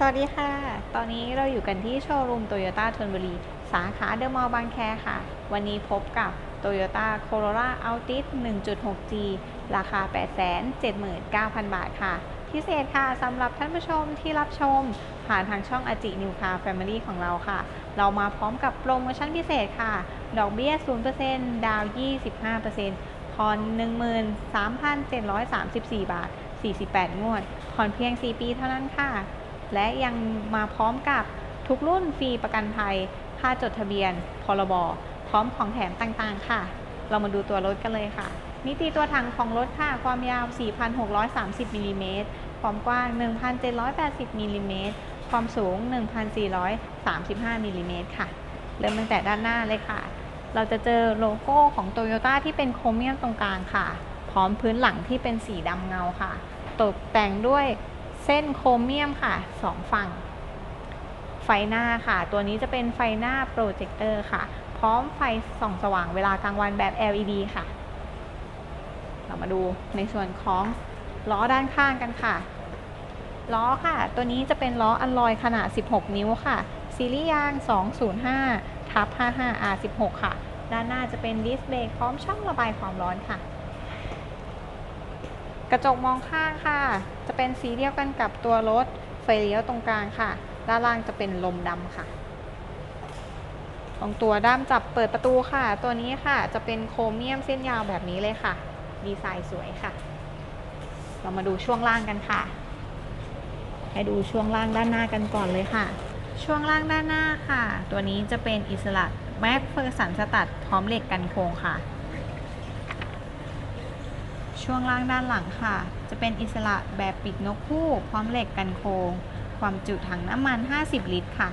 สวัสดีค่ะ ตอนนี้เราอยู่กันที่โชว์รูมโตโยต้าธนบุรี สาขาเดอะมอลล์บางแคค่ะ วันนี้พบกับ Toyota Corolla Altis 1.6G ราคา 879,000 บาทค่ะ พิเศษค่ะสำหรับท่านผู้ชมที่รับชม ผ่านทางช่องอจินิวคา Family ของเราค่ะ เรามาพร้อมกับโปรโมชั่นพิเศษค่ะ ดอกเบี้ย 0%ดาวน์25%ผ่อน 13,734 บาท 48 งวดผ่อนเพียง 4 ปีเท่านั้นค่ะ และยังมาพร้อมกับทุกรุ่นฟรีประกันภัย ค่าจดทะเบียน พรบ พร้อมของแถมต่างๆ ค่ะ เรามาดูตัวรถกันเลยค่ะ มิติตัวถังของรถค่ะ ความยาว 4,630มิลลิเมตร ความกว้าง 1,780มิลลิเมตร ความสูง 1,435มิลลิเมตรค่ะ เริ่มตั้งแต่ด้านหน้าเลยค่ะ เราจะเจอโลโก้ของโตโยต้าที่เป็นโครเมียมตรงกลางค่ะ พร้อมพื้นหลังที่เป็นสีดำเงาค่ะ ตกแต่งด้วย เส้นโครเมียมค่ะสองฝั่ง ไฟหน้าค่ะ ตัวนี้จะเป็นไฟหน้าโปรเจคเตอร์ค่ะ พร้อมไฟส่องสว่างเวลากลางวันแบบ LED ค่ะ เรามาดูในส่วนของล้อด้านข้างกันค่ะ ล้อค่ะ ตัวนี้จะเป็นล้ออัลลอยขนาด 16 นิ้วค่ะ ซีรีส์ยาง 205ทับ 55 R16 ค่ะ ด้านหน้าจะเป็นดิสเบรกพร้อมช่องระบายความร้อนค่ะ ระจกมองข้างค่ะ จะเป็นสีเดียวกันกับตัวรถไฟเลี้ยวตรงกลางค่ะ ด้านล่างจะเป็นลมดำค่ะ ตรงตัวด้ามจับเปิดประตูค่ะ ตัวนี้ค่ะจะเป็นโครเมียมเส้นยาวแบบนี้เลยค่ะ ดีไซน์สวยค่ะ เรามาดูช่วงล่างกันค่ะ ให้ดูช่วงล่างด้านหน้ากันก่อนเลยค่ะ ช่วงล่างด้านหน้าค่ะ ตัวนี้จะเป็นอิสระแม็กเฟอร์สันสตัดพร้อมเหล็กกันโค้งค่ะ ช่วงล่างด้านหลังค่ะ จะเป็นอิสระแบบปีกนกคู่ พร้อมเหล็กกันโค้งความจุถังน้ำมัน 50 ลิตรค่ะ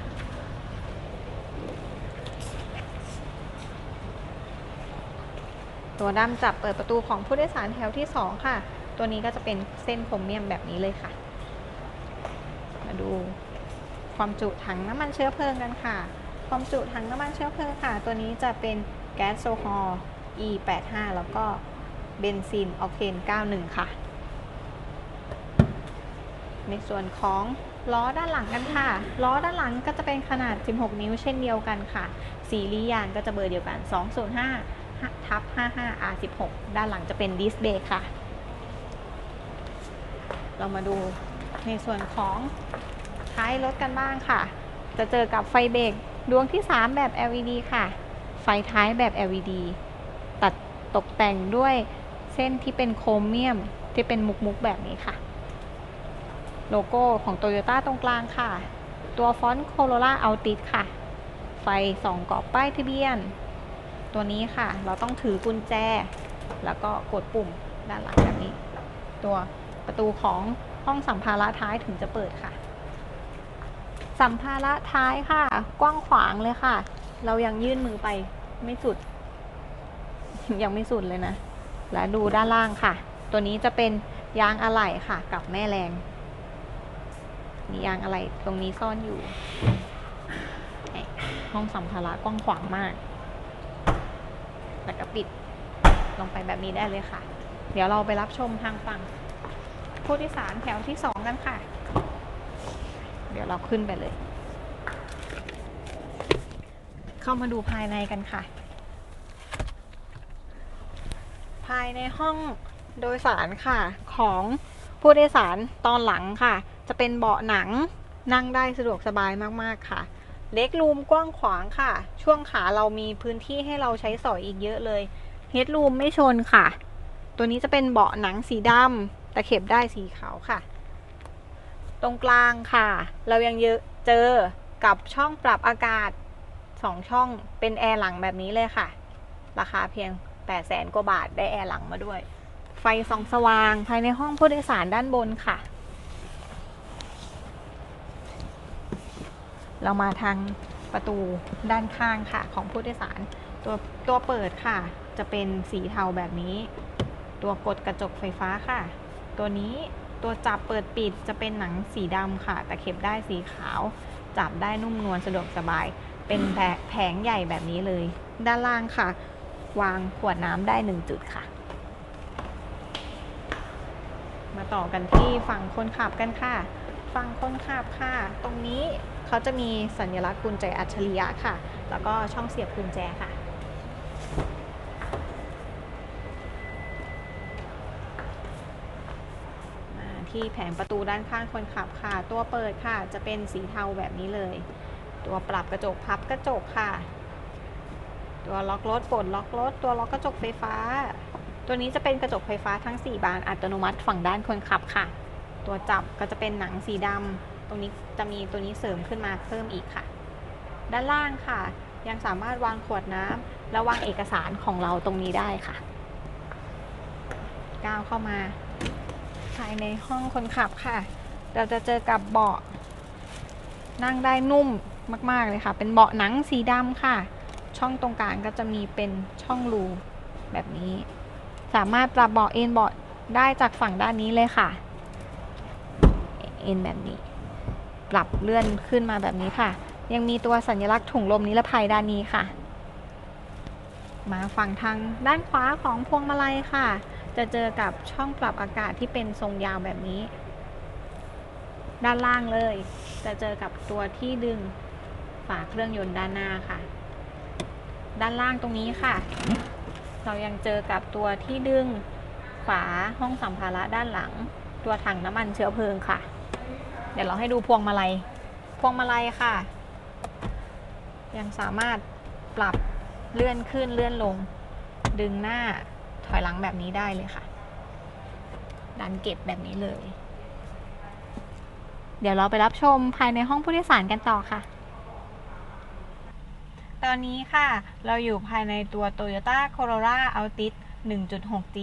ตัวด้ามจับเปิดประตูของผู้โดยสารแถวที่ 2 ค่ะ ตัวนี้ก็จะเป็นเส้นโครเมียมแบบนี้เลยค่ะ มาดูความจุถังน้ำมันเชื้อเพลิงกันค่ะ ความจุถังน้ำมันเชื้อเพลิงค่ะ ตัวนี้จะเป็นแก๊สโซฮอล์ E85 แล้วก็ เบนซินออกเทน 91 ค่ะ ในส่วนของล้อด้านหลังกันค่ะ ล้อด้านหลังก็จะเป็นขนาด 16 นิ้วเช่นเดียวกันค่ะ สีรียางก็จะเบอร์เดียวกัน 205ทับ55 R16 ด้านหลังจะเป็นดิสเบรกค่ะ เรามาดูในส่วนของท้ายรถกันบ้างค่ะ จะเจอกับไฟเบรกดวงที่ 3 แบบ LED ค่ะ ไฟท้ายแบบ LED ตัดตกแต่งด้วย เส้นที่เป็นโครเมียมที่เป็นมุกๆแบบนี้ค่ะ โลโก้ของ Toyota ตรงกลางค่ะ ตัวฟอนต์ Corolla Altis ค่ะ ไฟสองกรอบป้ายทะเบียน ตัวนี้ค่ะ เราต้องถือกุญแจ แล้วก็กดปุ่มด้านหลังแบบนี้ ตัวประตูของห้องสัมภาระท้ายถึงจะเปิดค่ะ สัมภาระท้ายค่ะ กว้างขวางเลยค่ะ เรายังยื่นมือไปไม่สุด ยังไม่สุดเลยนะ และดูด้านล่างค่ะ ตัวนี้จะเป็นยางอะไหล่ค่ะ กับแม่แรง มียางอะไหล่ตรงนี้ซ่อนอยู่ ห้องสัมภาระกว้างขวางมาก แล้วก็ปิดลงไปแบบนี้ได้เลยค่ะ เดี๋ยวเราไปรับชมทางฝั่งผู้โดยสารแถวที่สองกันค่ะ เดี๋ยวเราขึ้นไปเลย เข้ามาดูภายในกันค่ะ ภายในห้องโดยสารค่ะ ของผู้โดยสารตอนหลังค่ะ จะเป็นเบาะหนังนั่งได้สะดวกสบายมากๆค่ะเล็กรูมกว้างขวางค่ะ ช่วงขาเรามีพื้นที่ให้เราใช้สอยอีกเยอะเลยเฮดรูมไม่ชนค่ะ ตัวนี้จะเป็นเบาะหนังสีดำตะเข็บได้สีขาวค่ะ ตรงกลางค่ะ เรายังเยอะเจอกับช่องปรับอากาศ 2 ช่องเป็นแอร์หลังแบบนี้เลยค่ะ ราคาเพียง 8 0 0แสนกว่าบาทได้แอร์หลังมาด้วย ไฟส่องสว่างภายในห้องผู้โดยสารด้านบนค่ะ เรามาทางประตูด้านข้างค่ะ ของผู้โดยสาร ตัวตัวเปิดค่ะ จะเป็นสีเทาแบบนี้ ตัวกดกระจกไฟฟ้าค่ะ ตัวนี้ตัวจับเปิดปิดจะเป็นหนังสีดำค่ะ แต่เข็บได้สีขาว จับได้นุ่มนวลสะดวกสบาย เป็นแผงใหญ่แบบนี้เลย ด้านล่างค่ะ วางขวดน้ำได้หนึ่งจุดค่ะ มาต่อกันที่ฝั่งคนขับกันค่ะ ฝั่งคนขับค่ะ ตรงนี้เขาจะมีสัญลักษณ์กุญแจอัจฉริยะค่ะ แล้วก็ช่องเสียบกุญแจค่ะมาที่แผงประตูด้านข้างคนขับค่ะ ตัวเปิดค่ะ จะเป็นสีเทาแบบนี้เลย ตัวปรับกระจกพับกระจกค่ะ ตัวล็อกรถปลดล็อกรถ ตัวล็อกกระจกไฟฟ้า ตัวนี้จะเป็นกระจกไฟฟ้าทั้ง 4 บานอัตโนมัติฝั่งด้านคนขับค่ะ ตัวจับก็จะเป็นหนังสีดำตรงนี้จะมีตัวนี้เสริมขึ้นมาเพิ่มอีกค่ะ ด้านล่างค่ะ ยังสามารถวางขวดน้ำและวางเอกสารของเราตรงนี้ได้ค่ะ ก้าวเข้ามา ภายในห้องคนขับค่ะ เราจะเจอกับเบาะ นั่งได้นุ่มมาก ๆ เลยค่ะ เป็นเบาะหนังสีดำค่ะ ช่องตรงกลางก็จะมีเป็นช่องรูแบบนี้ สามารถปรับเบาะเอนเบาะได้จากฝั่งด้านนี้เลยค่ะ เอนแบบนี้ ปรับเลื่อนขึ้นมาแบบนี้ค่ะ ยังมีตัวสัญลักษณ์ถุงลมนิรภัยด้านนี้ค่ะ มาฝั่งทางด้านขวาของพวงมาลัยค่ะ จะเจอกับช่องปรับอากาศที่เป็นทรงยาวแบบนี้ ด้านล่างเลย จะเจอกับตัวที่ดึงฝาเครื่องยนต์ด้านหน้าค่ะ ด้านล่างตรงนี้ค่ะ เรายังเจอกับตัวที่ดึงฝาห้องสัมภาระด้านหลัง ตัวถังน้ำมันเชื้อเพลิงค่ะ เดี๋ยวเราให้ดูพวงมาลัย พวงมาลัยค่ะ ยังสามารถปรับเลื่อนขึ้นเลื่อนลง ดึงหน้าถอยหลังแบบนี้ได้เลยค่ะ ดันเก็บแบบนี้เลย เดี๋ยวเราไปรับชมภายในห้องผู้โดยสารกันต่อค่ะ ตอนนี้ค่ะ เราอยู่ภายในตัว Toyota Corolla Altis 1.6G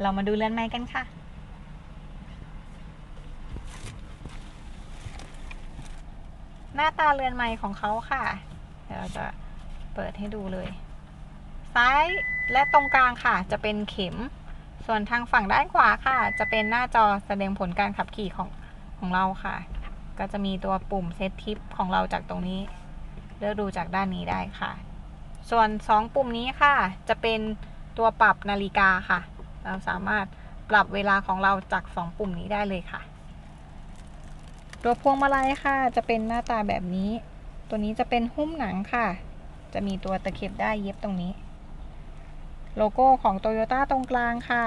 เรามาดูเรือนไม้กันค่ะ หน้าตาเรือนไม้ของเขาค่ะ เดี๋ยวเราจะเปิดให้ดูเลย ซ้ายและตรงกลางค่ะ จะเป็นเข็ม ส่วนทางฝั่งด้านขวาค่ะ จะเป็นหน้าจอแสดงผลการขับขี่ของของเราค่ะ ก็จะมีตัวปุ่มเซตทิปของเราจากตรงนี้ เลือกดูจากด้านนี้ได้ค่ะ ส่วน 2 ปุ่มนี้ค่ะ จะเป็นตัวปรับนาฬิกาค่ะ เราสามารถปรับเวลาของเราจาก 2 ปุ่มนี้ได้เลยค่ะ ตัวพวงมาลัยค่ะ จะเป็นหน้าตาแบบนี้ ตัวนี้จะเป็นหุ้มหนังค่ะ จะมีตัวตะเข็บได้เย็บตรงนี้ โลโก้ของ Toyota ตรงกลางค่ะ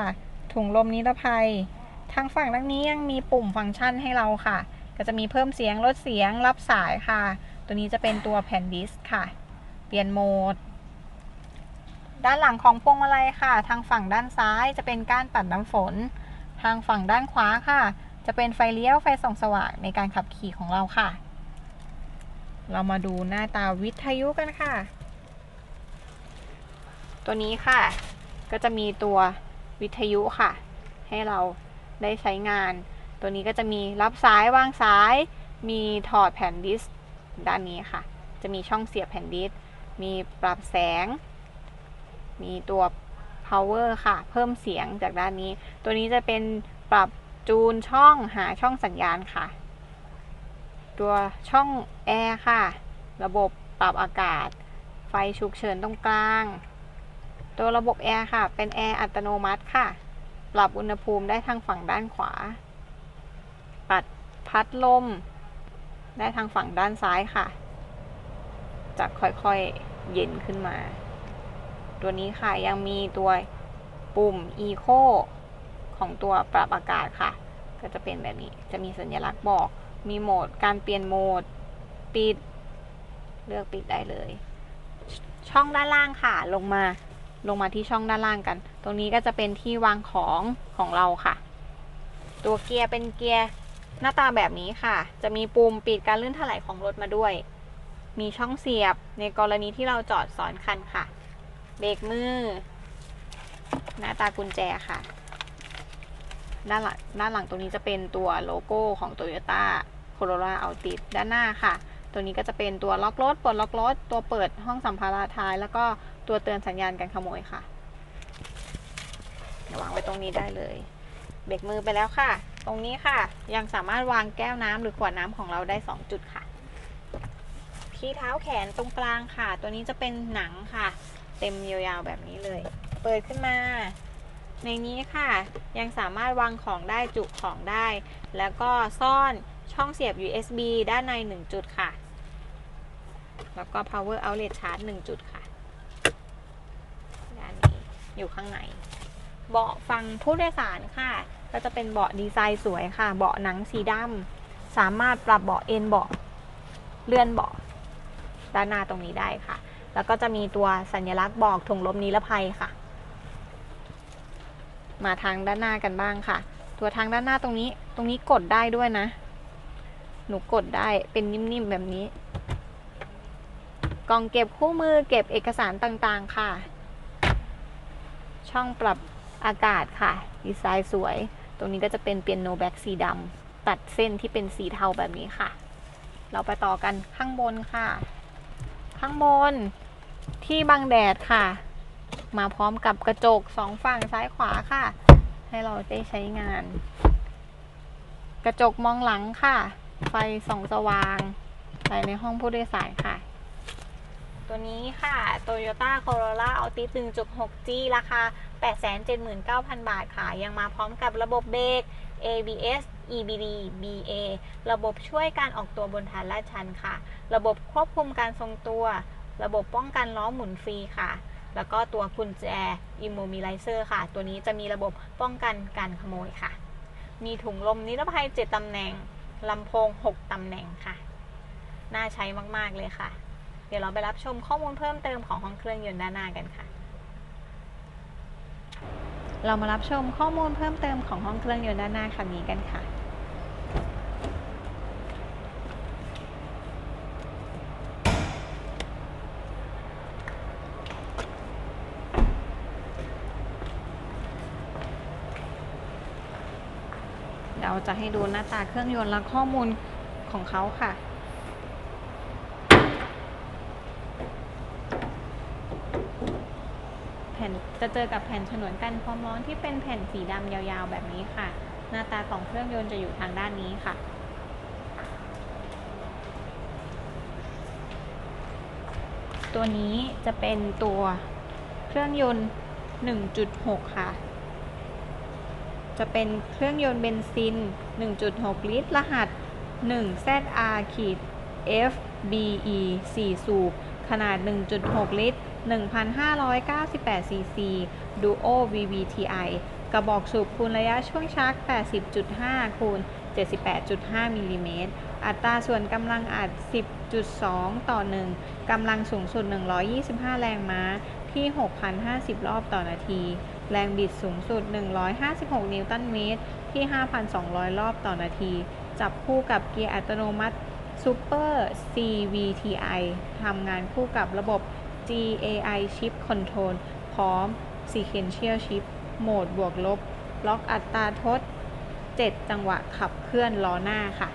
ถุงลมนิรภัย ทางฝั่งด้านนี้ยังมีปุ่มฟังก์ชันให้เราค่ะ ก็จะมีเพิ่มเสียงลดเสียงรับสายค่ะ ตัวนี้จะเป็นตัวแผ่นดิสค่ะ เปลี่ยนโหมด ด้านหลังของพวงมาลัยค่ะ ทางฝั่งด้านซ้ายจะเป็นก้านปัดน้ำฝน ทางฝั่งด้านขวาค่ะ จะเป็นไฟเลี้ยวไฟส่องสว่างในการขับขี่ของเราค่ะ เรามาดูหน้าตาวิทยุกันค่ะ ตัวนี้ค่ะ ก็จะมีตัววิทยุค่ะ ให้เราได้ใช้งาน ตัวนี้ก็จะมีรับสายวางสาย มีถอดแผ่นดิส ด้านนี้ค่ะ จะมีช่องเสียบแผ่นดิสมีปรับแสง มีตัว power ค่ะ เพิ่มเสียงจากด้านนี้ ตัวนี้จะเป็นปรับจูนช่องหาช่องสัญญาณค่ะ ตัวช่องแอร์ค่ะ ระบบปรับอากาศ ไฟฉุกเฉินตรงกลาง ตัวระบบแอร์ค่ะ เป็นแอร์อัตโนมัติค่ะ ปรับอุณหภูมิได้ทางฝั่งด้านขวา ปัดพัดลม ได้ทางฝั่งด้านซ้ายค่ะ จะค่อยๆเย็นขึ้นมา ตัวนี้ค่ะยังมีตัวปุ่ม Eco ของตัวปรับอากาศค่ะ ก็จะเป็นแบบนี้ จะมีสัญลักษณ์บอก มีโหมดการเปลี่ยนโหมด ปิด เลือกปิดได้เลย ช่องด้านล่างค่ะ ลงมา ลงมาที่ช่องด้านล่างกัน ตรงนี้ก็จะเป็นที่วางของของเราค่ะ ตัวเกียร์เป็นเกียร์ หน้าตาแบบนี้ค่ะ จะมีปุ่มปิดการลื่นถลายของรถมาด้วย มีช่องเสียบในกรณีที่เราจอดซ้อนคันค่ะ เบรกมือ หน้าตากุญแจค่ะ ด้านหลังด้านหลังตรงนี้จะเป็นตัวโลโก้ของ Toyota Corolla Altis ด้านหน้าค่ะ ตัวนี้ก็จะเป็นตัวล็อกรถปลดล็อกรถ ตัวเปิดห้องสัมภาระท้าย แล้วก็ตัวเตือนสัญญาณการขโมยค่ะวางไว้ตรงนี้ได้เลย เบรกมือไปแล้วค่ะ ตรงนี้ค่ะ ยังสามารถวางแก้วน้ำหรือขวดน้ำของเราได้ 2 จุดค่ะ ที่เท้าแขนตรงกลางค่ะ ตัวนี้จะเป็นหนังค่ะ เต็มยาวๆแบบนี้เลย เปิดขึ้นมา ในนี้ค่ะ ยังสามารถวางของได้จุของได้ แล้วก็ซ่อนช่องเสียบ USB ด้านใน 1 จุดค่ะ แล้วก็ power outlet charge 1 จุดค่ะด้านนี้อยู่ข้างในเบาะฟังผู้โดยสารค่ะ ก็จะเป็นเบาะดีไซน์สวยค่ะ เบาะหนังสีดำสามารถปรับเบาะเอนเบาะเลื่อนเบาะด้านหน้าตรงนี้ได้ค่ะ แล้วก็จะมีตัวสัญลักษณ์บอกถุงลมนิรภัยค่ะ มาทางด้านหน้ากันบ้างค่ะ ตัวทางด้านหน้าตรงนี้ ตรงนี้กดได้ด้วยนะ หนูกดได้เป็นนิ่มๆแบบนี้ กล่องเก็บคู่มือเก็บเอกสารต่างๆค่ะ ช่องปรับอากาศค่ะ ดีไซน์สวย ตรงนี้ก็จะเป็นเปียโนแบ็กสีดำตัดเส้นที่เป็นสีเทาแบบนี้ค่ะ เราไปต่อกันข้างบนค่ะ ข้างบนที่บังแดดค่ะ มาพร้อมกับกระจกสองฝั่งซ้ายขวาค่ะ ให้เราได้ใช้งาน กระจกมองหลังค่ะ ไฟส่องสว่างภายในห้องผู้โดยสารค่ะ ตัวนี้ค่ะ Toyota Corolla Altis 1.6G ราคา 879,000 บาทค่ะ ยังมาพร้อมกับระบบเบรก ABS EBD BA ระบบช่วยการออกตัวบนทางลาดชันค่ะ ระบบควบคุมการทรงตัว ระบบป้องกันล้อหมุนฟรีค่ะ แล้วก็ตัวกุญแจ Immobilizer ค่ะ ตัวนี้จะมีระบบป้องกันการขโมยค่ะ มีถุงลมนิรภัย 7 ตำแหน่ง ลำโพง 6 ตำแหน่งค่ะ น่าใช้มาก ๆ เลยค่ะ เดี๋ยวเราไปรับชมข้อมูลเพิ่มเติมของห้องเครื่องยนต์ด้านหน้ากันค่ะ เรามารับชมข้อมูลเพิ่มเติมของห้องเครื่องยนต์ด้านหน้าคันนี้กันค่ะเราจะให้ดูหน้าตาเครื่องยนต์และข้อมูลของเขาค่ะ แผ่น จะเจอกับแผ่นฉนวนกันความร้อนที่เป็นแผ่นสีดำยาวๆ แบบนี้ค่ะ หน้าตาของเครื่องยนต์จะอยู่ทางด้านนี้ค่ะ ตัวนี้จะเป็นตัวเครื่องยนต์ 1.6 ค่ะ จะเป็นเครื่องยนต์เบนซิน 1.6 ลิตร รหัส 1ZR ขีด FBE 4 สูบ ขนาด 1.6 ลิตร 1,598ซีซี Duo VVTi กระบอกสูบคูณระยะช่วงชาร์จ80.5 คูณ 78.5มิลลิเมตร อัตราส่วนกำลังอัด 10.2 ต่อ 1 กำลังสูงสุด 125 แรงม้าที่ 6,050 รอบต่อนาที แรงบิดสูงสุด 156 นิวตันเมตร ที่ 5,200 รอบต่อนาที จับคู่กับเกียร์อัตโนมัติ Super CVTi ทำงานคู่กับระบบ GAI Shift Control พร้อม Sequential Shift โหมดบวกลบ ล็อกอัตราทด 7 จังหวะขับเคลื่อนล้อหน้าค่ะ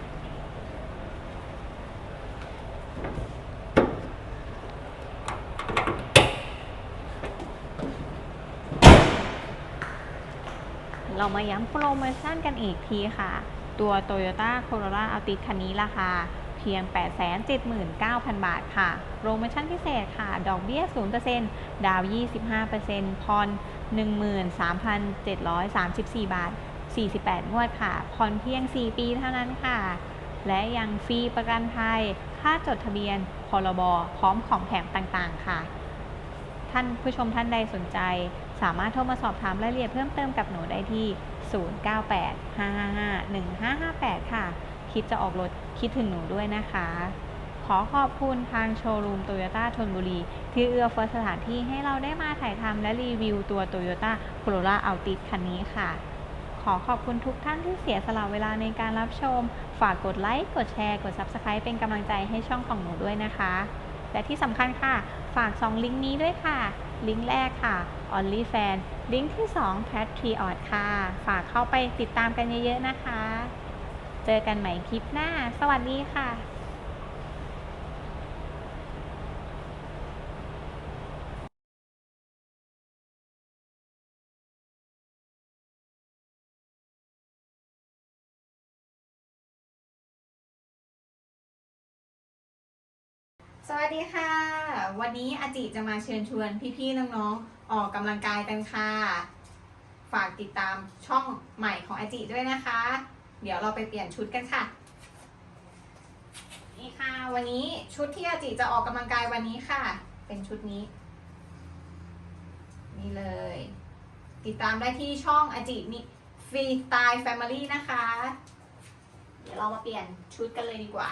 เรามาย้ำโปรโมชั่นกันอีกทีค่ะ ตัว Toyota Corolla Altis คันนี้ราคา เพียง 879,000 บาทค่ะ โปรโมชั่นพิเศษค่ะ ดอกเบี้ย 0%ดาว 25%ผ่อน13,734 บาท 48 งวดค่ะ ผ่อนเพียง 4 ปีเท่านั้นค่ะ และยังฟรีประกันภัย ค่าจดทะเบียน พรบ พร้อมของแถมต่างๆ ค่ะ ท่านผู้ชมท่านใดสนใจ สามารถโทรมาสอบถามรายละเอียดเพิ่มเติมกับหนูได้ที่ 0985551558 ค่ะคิดจะออกรถ คิดถึงหนูด้วยนะคะ ขอขอบคุณทางโชว์รูมโตโยต้าชนบุรี ที่เอื้อเฟื้อสถานที่ให้เราได้มาถ่ายทำและรีวิวตัว Toyota Corolla Altis คันนี้ค่ะ ขอขอบคุณทุกท่านที่เสียสละเวลาในการรับชม ฝากกดไลค์ กดแชร์ กด Subscribe เป็นกำลังใจให้ช่องของหนูด้วยนะคะ และที่สำคัญค่ะ ฝาก 2 ลิงก์นี้ด้วยค่ะ ลิงก์แรกค่ะ OnlyFan ลิงก์ที่ 2 Patriot ค่ะ ฝากเข้าไปติดตามกันเยอะๆนะคะ เจอกันใหม่คลิปหน้า สวัสดีค่ะสวัสดีค่ะ วันนี้อาจิจะมาเชิญชวนพี่ๆน้องๆออกกำลังกายกันค่ะ ฝากติดตามช่องใหม่ของอาจิด้วยนะคะ เดี๋ยวเราไปเปลี่ยนชุดกันค่ะ นี่ค่ะ วันนี้ชุดที่อาจิจะออกกำลังกายวันนี้ค่ะ เป็นชุดนี้ นี่เลย ติดตามได้ที่ช่องอาจิมีฟรีสไตล์แฟมิลี่นะคะ เดี๋ยวเรามาเปลี่ยนชุดกันเลยดีกว่า